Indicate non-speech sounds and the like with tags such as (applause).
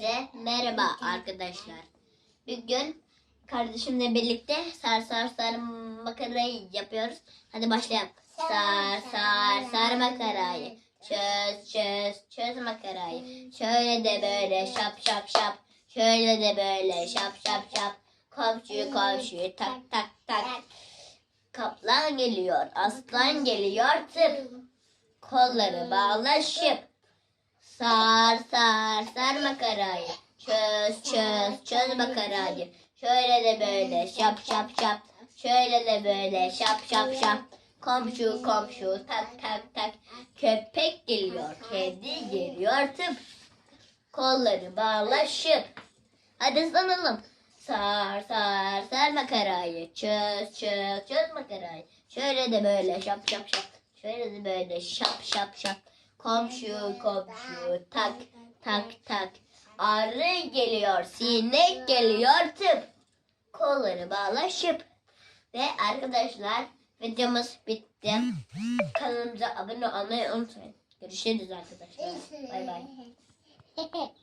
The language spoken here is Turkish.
Hepinize merhaba arkadaşlar. Bugün kardeşimle birlikte sar sar sar makarayı yapıyoruz. Hadi başlayalım. Sar sar sar makarayı. Çöz çöz çöz makarayı. Şöyle de böyle şap şap şap. Şöyle de böyle şap şap şap. Komşu komşu tak tak tak. Kaplan geliyor, aslan geliyor tıp. Kolları bağlaşıp Sar sar sar makarayı. Çöz çöz çöz makarayı. Şöyle de böyle şap şap şap. Şöyle de böyle şap şap şap. Komşu komşu tak tak tak. Köpek geliyor, kedi geliyor tıp. Kolları bağlaşıp. Hadi sanalım. Sar sar sar makarayı. Çöz çöz çöz makarayı. Şöyle de böyle şap şap şap. Şöyle de böyle şap şap şap. Komşu komşu tak tak tak. Arı geliyor, sinek geliyor tıp. Kolları bağlaşıp. Ve arkadaşlar videomuz bitti. Kanalımıza abone olmayı unutmayın. Görüşürüz arkadaşlar. Bay bay. (laughs)